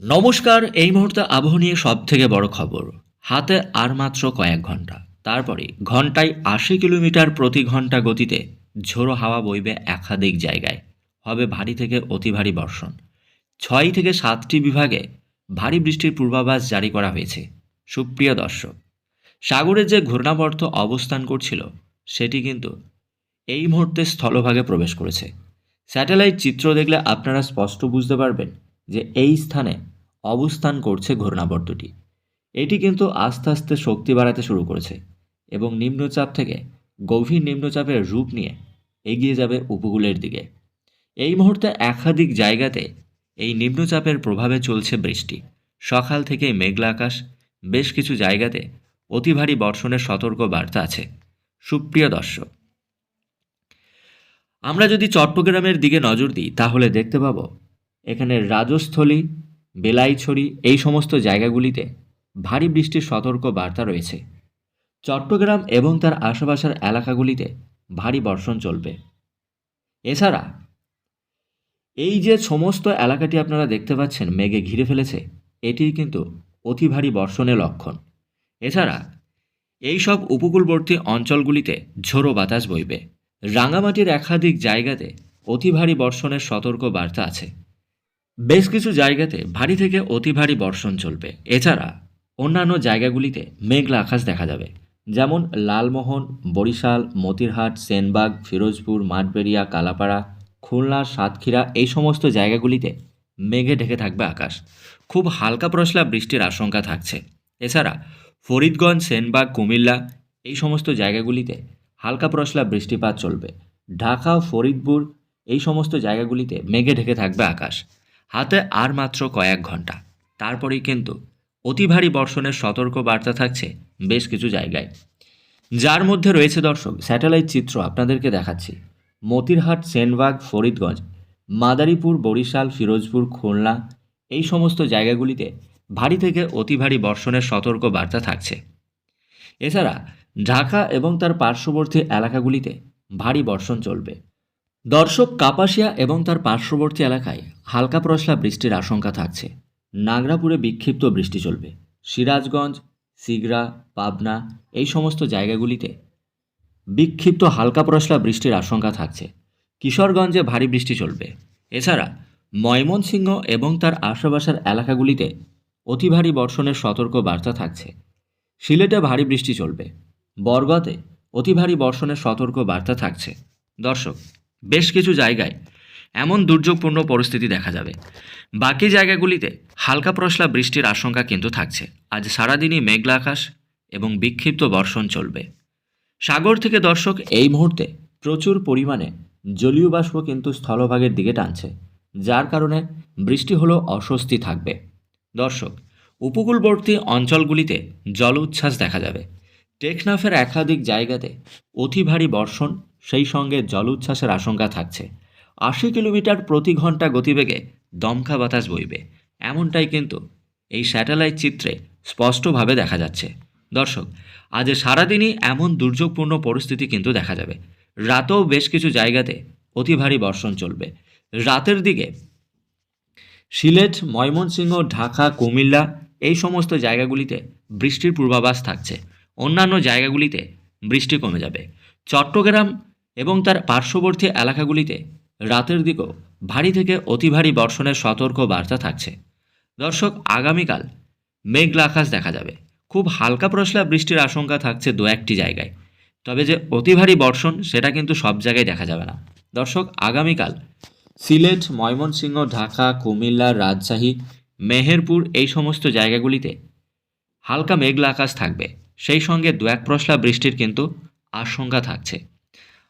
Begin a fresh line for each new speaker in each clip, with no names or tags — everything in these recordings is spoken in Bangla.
নমস্কার, এই মুহূর্তে আবহাওয়া নিয়ে সব থেকে বড় খবর। হাতে আর মাত্র কয়েক ঘণ্টা। তারপরে ঘন্টায় আশি কিলোমিটার প্রতি ঘণ্টা গতিতে ঝোড়ো হাওয়া বইবে একাধিক জায়গায়। হবে ভারী থেকে অতি ভারী বর্ষণ। ছয় থেকে সাতটি বিভাগে ভারী বৃষ্টির পূর্বাভাস জারি করা হয়েছে। সুপ্রিয় দর্শক, সাগরে যে ঘূর্ণাবর্ত অবস্থান করছিল, সেটি কিন্তু এই মুহূর্তে স্থলভাগে প্রবেশ করেছে। স্যাটেলাইট চিত্র দেখলে আপনারা স্পষ্ট বুঝতে পারবেন যে এই স্থানে অবস্থান করছে ঘূর্ণাবর্তটি। এটি কিন্তু আস্তে আস্তে শক্তি বাড়াতে শুরু করেছে এবং নিম্নচাপ থেকে গভীর নিম্নচাপের রূপ নিয়ে এগিয়ে যাবে উপকূলের দিকে। এই মুহূর্তে একাধিক জায়গাতে এই নিম্নচাপের প্রভাবে চলছে বৃষ্টি। সকাল থেকে মেঘলা আকাশ, বেশ কিছু জায়গাতে অতি ভারী বর্ষণের সতর্ক বার্তা আছে। সুপ্রিয় দর্শক, আমরা যদি চট্টগ্রামের দিকে নজর দিই, তাহলে দেখতে পাবো এখানে রাজস্থলী, বেলাইছড়ি, এই সমস্ত জায়গাগুলিতে ভারী বৃষ্টির সতর্ক বার্তা রয়েছে। চট্টগ্রাম এবং তার আশেপাশের এলাকাগুলিতে ভারী বর্ষণ চলবে। এছাড়া, এই যে সমস্ত এলাকাটি আপনারা দেখতে পাচ্ছেন মেঘে ঘিরে ফেলেছে এটি কিন্তু অতি ভারী বর্ষণের লক্ষণ। এছাড়া, এই সব উপকূলবর্তী অঞ্চলগুলিতে ঝোড়ো বাতাস বইবে। রাঙামাটির একাধিক জায়গাতে অতি ভারী বর্ষণের সতর্ক বার্তা আছে। বেশ কিছু জায়গাতে ভারী থেকে অতি ভারী বর্ষণ চলবে। এছাড়া অন্যান্য জায়গাগুলিতে মেঘলা আকাশ দেখা যাবে, যেমন লালমোহন, বরিশাল, মতিরহাট, সেনবাগ, ফিরোজপুর, মাঠবেড়িয়া, কালাপাড়া, খুলনা, সাতক্ষীরা এই সমস্ত জায়গাগুলিতে মেঘে ঢেকে থাকবে আকাশ। খুব হালকা প্রশলা বৃষ্টির আশঙ্কা থাকছে। এছাড়া ফরিদগঞ্জ, সেনবাগ, কুমিল্লা এই সমস্ত জায়গাগুলিতে হালকা প্রশলা বৃষ্টিপাত চলবে। ঢাকা, ফরিদপুর এই সমস্ত জায়গাগুলিতে মেঘে ঢেকে থাকবে আকাশ। হাতে আর মাত্র কয়েক ঘণ্টা। তারপরেই কিন্তু অতি ভারী বর্ষণের সতর্ক বার্তা থাকছে বেশ কিছু জায়গায়। যার মধ্যে রয়েছে দর্শক, স্যাটেলাইট চিত্র আপনাদেরকে দেখাচ্ছি। মতিরহাট, সেনবাগ, ফরিদগঞ্জ, মাদারীপুর, বরিশাল, ফিরোজপুর, খুলনা, এই সমস্ত জায়গাগুলিতে ভারী থেকে অতি ভারী বর্ষণের সতর্ক বার্তা থাকছে। এছাড়া ঢাকা এবং তার পার্শ্ববর্তী এলাকাগুলিতে ভারী বর্ষণ চলবে। দর্শক, কাপাসিয়া এবং তার পার্শ্ববর্তী এলাকায় হালকা প্রশলা বৃষ্টির আশঙ্কা থাকছে। নাগরাপুরে বিক্ষিপ্ত বৃষ্টি চলবে। সিরাজগঞ্জ, সিগড়া, পাবনা এই সমস্ত জায়গাগুলিতে বিক্ষিপ্ত হালকা প্রশলা বৃষ্টির আশঙ্কা থাকছে। কিশোরগঞ্জে ভারী বৃষ্টি চলবে। এছাড়া ময়মনসিংহ এবং তার আশেপাশের এলাকাগুলিতে অতি ভারী বর্ষণের সতর্ক বার্তা থাকছে। সিলেটে ভারী বৃষ্টি চলবে। বরগতে অতি ভারী বর্ষণের সতর্ক বার্তা থাকছে। দর্শক, বেশ কিছু জায়গায় এমন দুর্যোগপূর্ণ পরিস্থিতি দেখা যাবে। বাকি জায়গাগুলিতে হালকা প্রশলা বৃষ্টির আশঙ্কা কিন্তু থাকছে। আজ সারাদিনই মেঘলা আকাশ এবং বিক্ষিপ্ত বর্ষণ চলবে। সাগর থেকে দর্শক, এই মুহূর্তে প্রচুর পরিমাণে জলীয় বাষ্প কিন্তু স্থলভাগের দিকে টানছে, যার কারণে বৃষ্টি হলেও অস্বস্তি থাকবে। দর্শক, উপকূলবর্তী অঞ্চলগুলিতে জল উচ্ছ্বাস দেখা যাবে। টেকনাফের একাধিক জায়গাতে অতি ভারী বর্ষণ, সেই সঙ্গে জল উচ্ছ্বাসের আশঙ্কা থাকছে। আশি কিলোমিটার প্রতি ঘণ্টা গতিবেগে দমকা বাতাস বইবে। এমনটাই কিন্তু এই স্যাটেলাইট চিত্রে স্পষ্টভাবে দেখা যাচ্ছে। দর্শক, আজ সারাদিনই এমন দুর্যোগপূর্ণ পরিস্থিতি কিন্তু দেখা যাবে। রাতেও বেশ কিছু জায়গাতে অতি ভারী বর্ষণ চলবে। রাতের দিকে সিলেট, ময়মনসিংহ, ঢাকা, কুমিল্লা এই সমস্ত জায়গাগুলিতে বৃষ্টির পূর্বাভাস থাকছে। অন্যান্য জায়গাগুলিতে বৃষ্টি কমে যাবে। চট্টগ্রাম এবং তার পার্শ্ববর্তী এলাকাগুলিতে রাতের দিকেও ভারী থেকে অতি ভারী বর্ষণের সতর্ক বার্তা থাকছে। দর্শক, আগামীকাল মেঘলা আকাশ দেখা যাবে। খুব হালকা প্রশলা বৃষ্টির আশঙ্কা থাকছে দু একটি জায়গায়। তবে যে অতি ভারী বর্ষণ, সেটা কিন্তু সব জায়গায় দেখা যাবে না। দর্শক, আগামীকাল সিলেট, ময়মনসিংহ, ঢাকা, কুমিল্লা, রাজশাহী, মেহেরপুর এই সমস্ত জায়গাগুলিতে হালকা মেঘলা আকাশ থাকবে। সেই সঙ্গে দু এক প্রশলা বৃষ্টির কিন্তু আশঙ্কা থাকছে।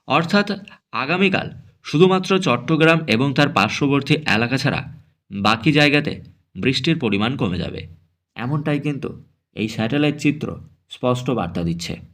অর্থাৎ আগামীকাল শুধুমাত্র চট্টগ্রাম এবং তার পার্শ্ববর্তী এলাকা ছাড়া বাকি জায়গাতে বৃষ্টির পরিমাণ কমে যাবে। এমনটাই কিন্তু এই স্যাটেলাইট চিত্র স্পষ্ট বার্তা দিচ্ছে।